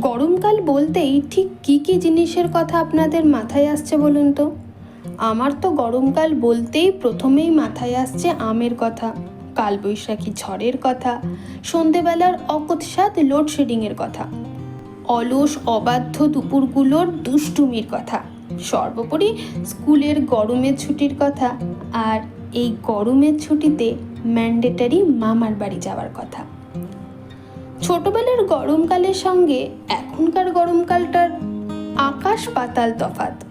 গরমকাল বলতেই ঠিক কী কী জিনিসের কথা আপনাদের মাথায় আসছে বলুন তো? আমার তো গরমকাল বলতেই প্রথমেই মাথায় আসছে আমের কথা, কালবৈশাখী ঝড়ের কথা, সন্ধেবেলার অকৎসাৎ লোডশেডিংয়ের কথা, অলস অবাধ্য দুপুরগুলোর দুষ্টুমির কথা, সর্বোপরি স্কুলের গরমের ছুটির কথা, আর এই গরমের ছুটিতে ম্যান্ডেটারি মামার বাড়ি যাওয়ার কথা। ছোটবেলার গরমকালের সঙ্গে এখনকার গরমকালটার আকাশ পাতাল তফাত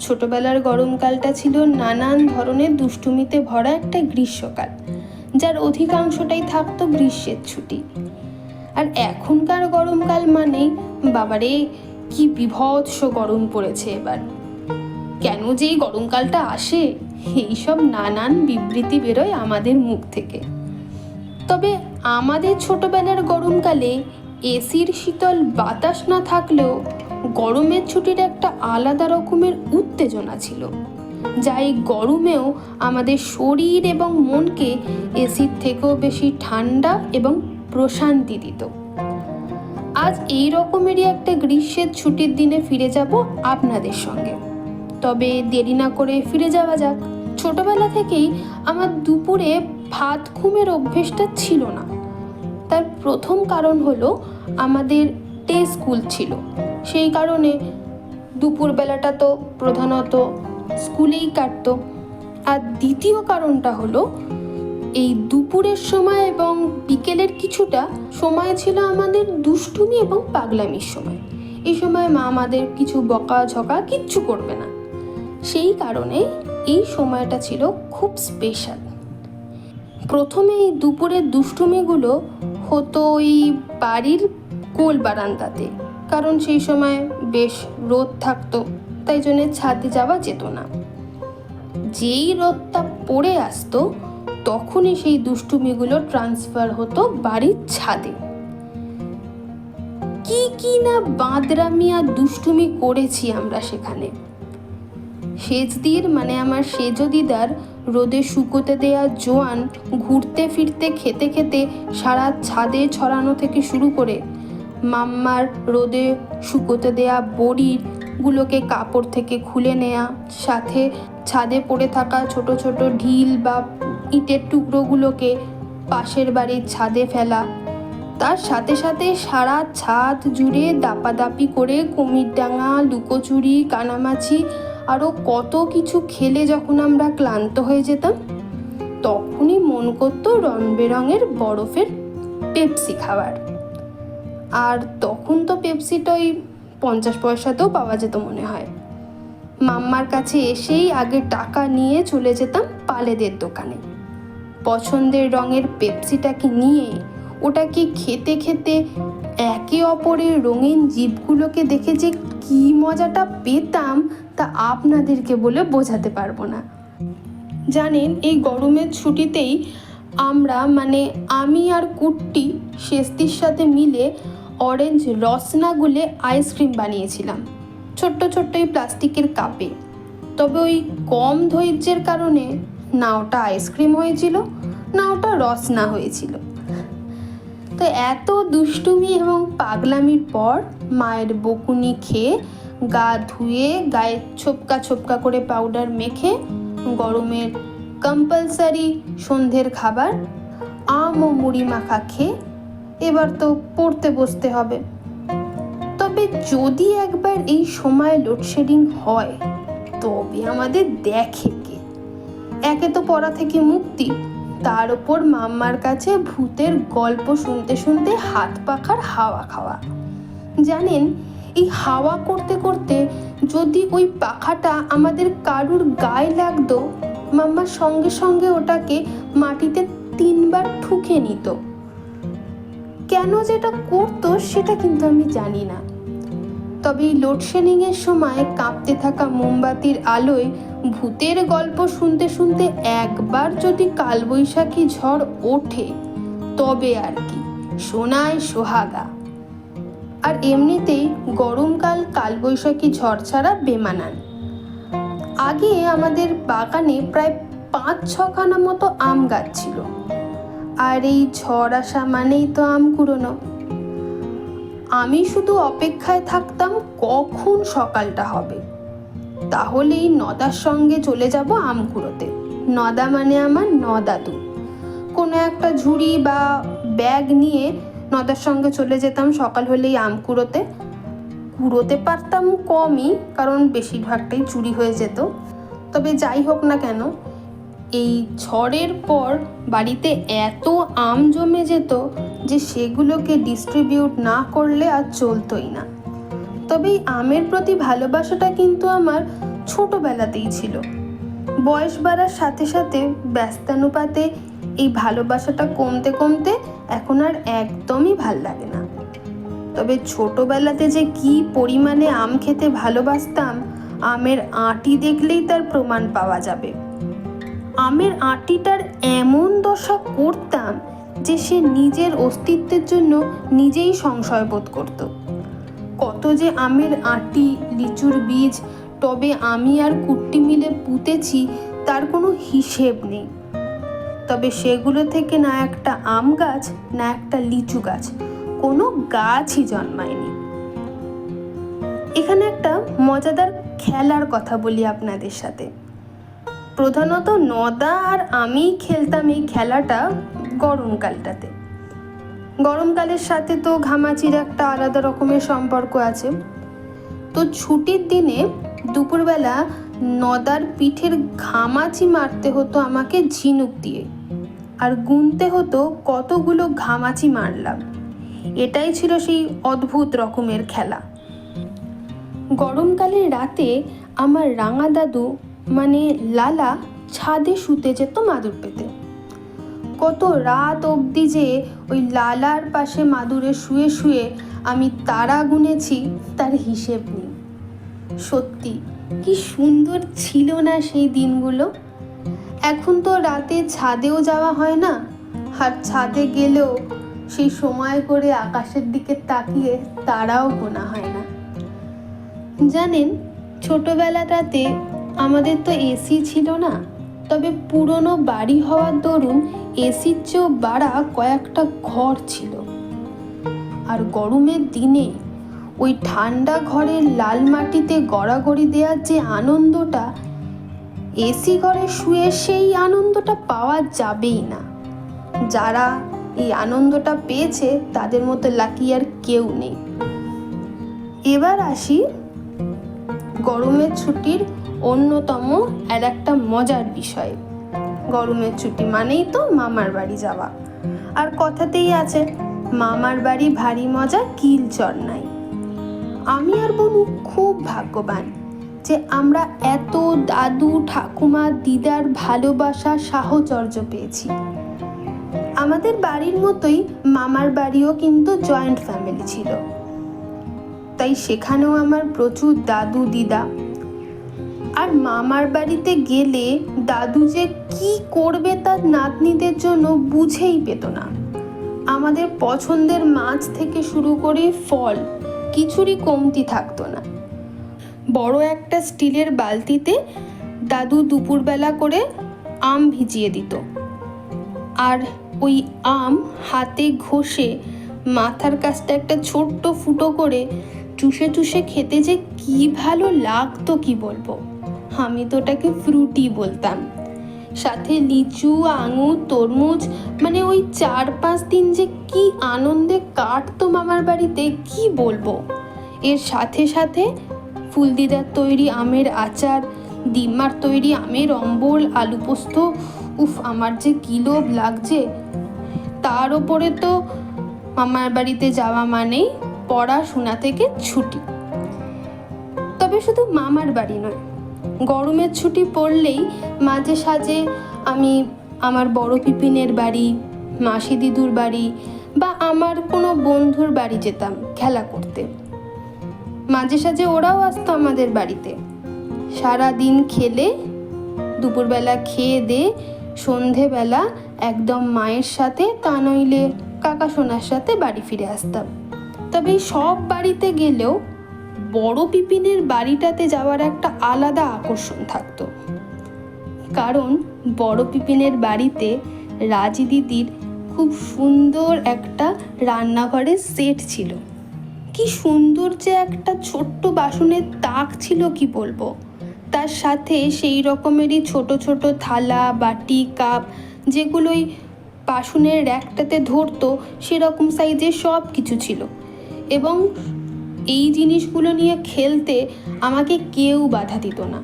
ছোটবেলার গরমকালটা ছিল নানান ধরনের দুষ্টুমিতে ভরা একটা গ্রীষ্মকাল, যার অধিকাংশটাই থাকতো গ্রীষ্মের ছুটি। আর এখনকার গরমকাল মানেই, বাবারে, কি বিভৎস গরম পড়েছে এবার। কেন যে এই গরমকালটা আসে, এইসব নানান বিবৃতি বেরোয় আমাদের মুখ থেকে। তবে আমাদের ছোটবেলার গরমকালে এসির শীতল বাতাস না থাকলেও গরমের ছুটির একটা আলাদা রকমের উত্তেজনা ছিল, যা এই গরমেও আমাদের শরীর এবং মনকে এসির থেকেও বেশি ঠান্ডা এবং প্রশান্তি দিত। আজ এই রকমেরই একটা গ্রীষ্মের ছুটির দিনে ফিরে যাব আপনাদের সঙ্গে। তবে দেরি না করে ফিরে যাওয়া যাক। ছোটবেলা থেকেই আমার দুপুরে ভাত ঘুমের অভ্যেসটা ছিল না। তার প্রথম কারণ হলো আমাদের ডে স্কুল ছিল। সেই কারণে দুপুরবেলাটা তো প্রধানত স্কুলেই কাটতো। আর দ্বিতীয় কারণটা হলো এই দুপুরের সময় এবং বিকেলের কিছুটা সময় ছিল আমাদের দুষ্টুমি এবং পাগলামির সময়। এই সময় মা আমাদের কিছু বকা ঝকা কিচ্ছু করবে না। সেই কারণে এই সময়টা ছিল খুব স্পেশাল প্রথমে এই দুপুরের দুষ্টুমিগুলো হতো ওই বাড়ির কোল বারান্দাতে, কারণ সেই সময় বেশ রোদ থাকতো, তাই জন্য ছাদে যাওয়া যেত না। যেই রোদটা পড়ে আসতো, তখনই সেই দুষ্টুমিগুলো ট্রান্সফার হতো বাড়ির ছাদে। কি কি না বাঁদরামি আর দুষ্টুমি করেছি আমরা সেখানে। সেজদির মানে আমার সেজ দিদার রোদে শুকোতে দেয়া জোয়ান ঘুরতে ফিরতে, খেতে খেতে সারা ছাদে ছড়ানো থেকে শুরু করে মাম্মার রোদে শুকোতে দেয়া বড়ির গুলোকে কাপড় থেকে খুলে নেয়া, সাথে ছাদে পড়ে থাকা ছোট ছোট ঢিল বা ইটের টুকরোগুলোকে পাশের বাড়ির ছাদে ফেলা। তার সাথে সাথে সারা ছাদ জুড়ে দাপাদাপি করে কুমিরডাঙা লুকোচুরি, কানামাছি আরও কত কিছু খেলে যখন আমরা ক্লান্ত হয়ে যেতাম, তখনই মন করতো রং বেরঙের বরফের পেপসি খাওয়ার আর তখন তো পেপসিটা ওই পঞ্চাশ পয়সাতেও পাওয়া যেত মনে হয়। মাম্মার কাছে এসেই আগে টাকা নিয়ে চলে যেতাম পালেদের দোকানে। পছন্দের রঙের পেপসিটাকে নিয়ে ওটাকে খেতে খেতে একে অপরের রঙিন জীবগুলোকে দেখে যে কী মজাটা পেতাম তা আপনাদেরকে বলে বোঝাতে পারব না। জানেন, এই গরমের ছুটিতেই আমরা মানে আমি আর কুট্টি শেস্তির সাথে মিলে অরেঞ্জ রসনা গুলে আইসক্রিম বানিয়েছিলাম। ছোট্ট ছোট্ট এই প্লাস্টিকের কাপে। তবে ওই কম ধৈর্যের কারণে না ওটা আইসক্রিম হয়েছিল, না ওটা রসনা হয়েছিল। তো এত দুষ্টুমি এবং পাগলামির পর মায়ের বকুনি খেয়ে গা ধুয়ে গায়ে ছোপকা ছোপকা করে পাউডার মেখে গরমের কম্পালসারি সন্ধ্যের খাবার, আম ও মুড়ি মাখা খেয়ে এবার তো পড়তে বসতে হবে। তবে যদি একবার এই সময় লোডশেডিং হয়, তবে আমাদের দেখে কে। একে তো পড়া থেকে মুক্তি। তার ওপর মাম্মার কাছে ভূতের গল্প শুনতে শুনতে হাত পাখার হাওয়া খাওয়া। জানেন এই হাওয়া করতে করতে যদি ওই পাখাটা আমাদের কারুর গায়ে লাগতো, মাম্মা সঙ্গে সঙ্গে ওটাকে মাটিতে তিনবার ঠুকে নিত। কেন যেটা করতো সেটা কিন্তু আমি জানি না। তবে এই লোডশেডিংয়ের সময় কাঁপতে থাকা মোমবাতির আলোয় ভূতের গল্প শুনতে শুনতে একবার যদি কালবৈশাখী ঝড় ওঠে, তবে আর কি সোনায় সোহাগা। আর এমনিতেই গরমকাল, কালবৈশাখী ঝড় ছাড়া বেমানান। আগে আমাদের বাগানে প্রায় পাঁচ, ছখানা মতো আম গাছ ছিল। আর এই ঝড় আসা মানেই তো আম কুড়োনো। আমি শুধু অপেক্ষায় থাকতাম কখন সকালটা হবে। তাহলেই নদার সঙ্গে চলে যাব আম কুড়োতে। নদা মানে আমার নদাদু। কোনো একটা ঝুড়ি বা ব্যাগ নিয়ে নদার সঙ্গে চলে যেতাম, সকাল হলেই আম কুড়োতে। কুড়োতে পারতাম কমই, কারণ বেশিরভাগটাই চুরি হয়ে যেত। তবে যাই হোক না কেন, এই ঝড়ের পর বাড়িতে এত আম জমে যেত যে সেগুলোকে ডিস্ট্রিবিউট না করলে আর চলতোই না। তবে এই আমের প্রতি ভালোবাসাটা কিন্তু আমার ছোটবেলাতেই ছিল। বয়স বাড়ার সাথে সাথে ব্যস্তানুপাতে এই ভালোবাসাটা কমতে কমতে এখন আর একদমই ভালো লাগে না। তবে ছোটবেলাতে যে কি পরিমাণে আম খেতে ভালোবাসতাম, আমের আঁটি দেখলেই তার প্রমাণ পাওয়া যাবে। আমের আঁটিটার এমন দশা করতাম যে সে নিজের অস্তিত্বের জন্য নিজেই সংশয় বোধ করত। কত যে আমের আঁটি, লিচুর বীজ, তবে আমি আর কুট্টি মিলে পুঁতেছি, তার কোনো হিসেব নেই। তবে সেগুলো থেকে না একটা আম গাছ, না একটা লিচু গাছ। কোনো গাছই জন্মায়নি। এখানে একটা মজাদার খেলার কথা বলি আপনাদের সাথে। প্রধানত নদা আর আমি খেলতাম এই খেলাটা গরমকালটাতে। গরমকালের সাথে তো ঘামাচির একটা আলাদা রকমের সম্পর্ক আছে। তো ছুটির দিনে দুপুরবেলা নদার পিঠের ঘামাচি মারতে হতো আমাকে ঝিনুক দিয়ে। আর গুনতে হতো কতগুলো ঘামাচি মারলাম। এটাই ছিল সেই অদ্ভুত রকমের খেলা। গরমকালের রাতে আমার রাঙা দাদু মানে লালা, ছাদে শুতে যেত মাদুর পেতে। কত রাত অবধি যে ওই লালার পাশে মাদুরে শুয়ে শুয়ে আমি তারা গুনেছি, তার হিসেব নেই। সত্যি, কি সুন্দর ছিল না সেই দিনগুলো। এখন তো রাতে ছাদেও যাওয়া হয় না। আর ছাদে গেলেও সেই সময় করে আকাশের দিকে তাকিয়ে তারাও গোনা হয় না। জানেন ছোটবেলাটাতে আমাদের তো এসি ছিল না। তবে পুরনো বাড়ি হওয়ার দরুন এসির চেয়েও বাড়া কয়েকটা ঘর ছিল। আর গরমের দিনে ওই ঠান্ডা ঘরের লাল মাটিতে গড়াগড়ি দেওয়ার যে আনন্দটা এসি ঘরে শুয়ে সেই আনন্দটা পাওয়া যাবেই না। যারা এই আনন্দটা পেয়েছে, তাদের মতো লাকি আর কেউ নেই। এবার আসি গরমের ছুটির অন্যতম আর একটা মজার বিষয়। গরমের ছুটি মানেই তো মামার বাড়ি যাওয়া। আর কথাতেই আছে, মামার বাড়ি ভারী মজা, কিল চর নাই। আমি আর বনু খুব ভাগ্যবান। যে আমরা এত দাদু, ঠাকুমা, দিদার ভালোবাসা সাহচর্য পেয়েছি। আমাদের বাড়ির মতোই মামার বাড়িও কিন্তু জয়েন্ট ফ্যামিলি ছিল। তাই সেখানেও আমার প্রচুর দাদু, দিদা। আর মামার বাড়িতে গেলে দাদু যে কি করবে তার নাতনিদের জন্য বুঝেই পেত না। আমাদের পছন্দের মাছ থেকে শুরু করে ফল, কিছুরই কমতি থাকতো না। বড় একটা স্টিলের বালতিতে দাদু দুপুরবেলা করে আম ভিজিয়ে দিত। আর ওই আম হাতে ঘষে মাথার কাছটা একটা ছোট্ট ফুটো করে চুষে চুষে খেতে যে কি ভালো লাগতো কি বলব? আমি তো ওটাকে ফ্রুটি বলতাম। সাথে লিচু, আঙুর, তরমুজ মানে ওই চার পাঁচ দিন যে কি আনন্দে কাটতো মামার বাড়িতে কি বলব? এর সাথে সাথে ফুলদিদার তৈরি আমের আচার, ডিম্মার তৈরি আমের অম্বল, আলু পোস্ত, উফ, আমার যে কি লোভ লাগছে। তার ওপরে তো মামার বাড়িতে যাওয়া মানেই পড়াশোনা থেকে ছুটি। তবে শুধু মামার বাড়ি নয়, গরমের ছুটি পড়লেই মাঝে সাঝে আমি আমার বড় পিপিনের বাড়ি মাসি দিদুর বাড়ি বা আমার কোনো বন্ধুর বাড়ি যেতাম খেলা করতে। মাঝে সাঝে ওরাও আসতো আমাদের বাড়িতে। সারা দিন খেলে, দুপুরবেলা খেয়ে দে, সন্ধেবেলা একদম মায়ের সাথে, তা নইলে কাকা সোনার সাথে বাড়ি ফিরে আসতাম। তবে সব বাড়িতে গেলেও বড় পিপিনের বাড়িটাতে যাওয়ার একটা আলাদা আকর্ষণ থাকতো। কারণ বড় পিপিনের বাড়িতে রাজি দিদির খুব সুন্দর একটা রান্নাঘরের সেট ছিল। কি সুন্দর যে একটা ছোট্ট বাসনের তাক ছিল কি বলব? তার সাথে সেই রকমেরই ছোট ছোট থালা, বাটি, কাপ যেগুলোই বাসনের র্যাকটাতে ধরতো, সেরকম সাইজের সব কিছু ছিল। এবং এই জিনিসগুলো নিয়ে খেলতে আমাকে কেউ বাধা দিত না।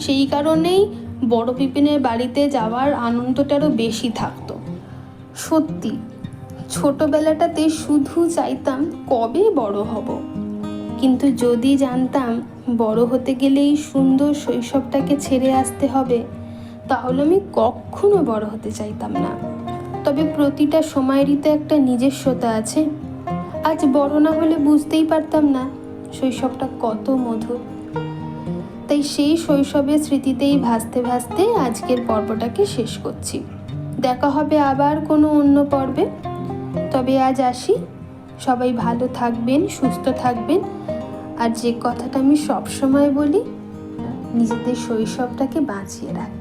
সেই কারণেই বড় পিপিনের বাড়িতে যাওয়ার আনন্দটারও বেশি থাকতো। সত্যি ছোটবেলাটাতে শুধু চাইতাম কবে বড় হব। কিন্তু যদি জানতাম বড় হতে গেলে এই সুন্দর শৈশবটাকে ছেড়ে আসতে হবে, তাহলে আমি কখনো বড় হতে চাইতাম না। তবে প্রতিটা সময়েরই তো একটা নিজস্বতা আছে। আজ বড় না হলে বুঝতেই পারতাম না শৈশবটা কত মধুর। তাই সেই শৈশবের স্মৃতিতেই ভাসতে ভাসতে আজকের পর্বটাকে শেষ করছি। দেখা হবে আবার কোনো অন্য পর্বে। তবে আজ আসি। সবাই ভালো থাকবেন, সুস্থ থাকবেন। আর যে কথাটা আমি সবসময় বলি, নিজেদের শৈশবটাকে বাঁচিয়ে রাখবেন।